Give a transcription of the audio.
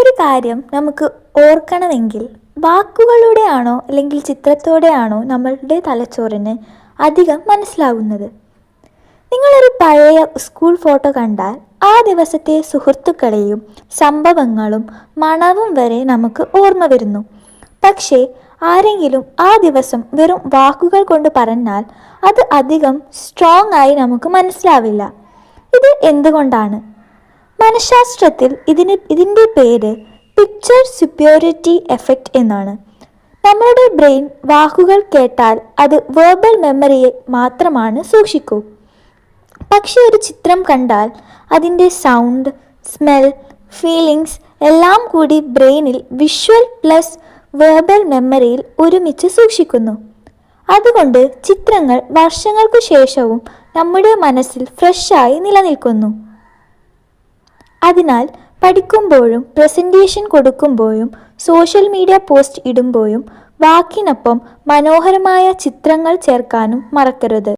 ഒരു കാര്യം നമുക്ക് ഓർക്കണമെങ്കിൽ വാക്കുകളുടെയാണോ അല്ലെങ്കിൽ ചിത്രത്തോടെയാണോ നമ്മളുടെ തലച്ചോറിന് അധികം മനസ്സിലാവുന്നത്? നിങ്ങളൊരു പഴയ സ്കൂൾ ഫോട്ടോ കണ്ടാൽ ആ ദിവസത്തെ സുഹൃത്തുക്കളെയും സംഭവങ്ങളും മണവും വരെ നമുക്ക് ഓർമ്മ വരുന്നു. പക്ഷേ ആരെങ്കിലും ആ ദിവസം വെറും വാക്കുകൾ കൊണ്ട് പറഞ്ഞാൽ അത് അധികം സ്ട്രോങ് ആയി നമുക്ക് മനസ്സിലാവില്ല. ഇത് എന്തുകൊണ്ടാണ്? മനഃശാസ്ത്രത്തിൽ ഇതിന് ഇതിന്റെ പേര് പിക്ചർ സുപ്യോറിറ്റി എഫക്റ്റ് എന്നാണ്. നമ്മളുടെ ബ്രെയിൻ വാക്കുകൾ കേട്ടാൽ അത് വേർബൽ മെമ്മറിയെ മാത്രമാണ് സൂക്ഷിക്കൂ. പക്ഷേ ഒരു ചിത്രം കണ്ടാൽ അതിന്റെ സൗണ്ട് സ്മെൽ ഫീലിംഗ്സ് എല്ലാം കൂടി ബ്രെയിനിൽ വിഷ്വൽ പ്ലസ് വേർബൽ മെമ്മറിയിൽ ഒരുമിച്ച് സൂക്ഷിക്കുന്നു. അതുകൊണ്ട് ചിത്രങ്ങൾ വർഷങ്ങൾക്കു ശേഷവും നമ്മുടെ മനസ്സിൽ ഫ്രഷായി നിലനിൽക്കുന്നു. അതിനാൽ പഠിക്കുമ്പോഴും പ്രസന്റേഷൻ കൊടുക്കുമ്പോഴും സോഷ്യൽ മീഡിയ പോസ്റ്റ് ഇടുമ്പോഴും വാക്കിനൊപ്പം മനോഹരമായ ചിത്രങ്ങൾ ചേർക്കാനും മറക്കരുത്.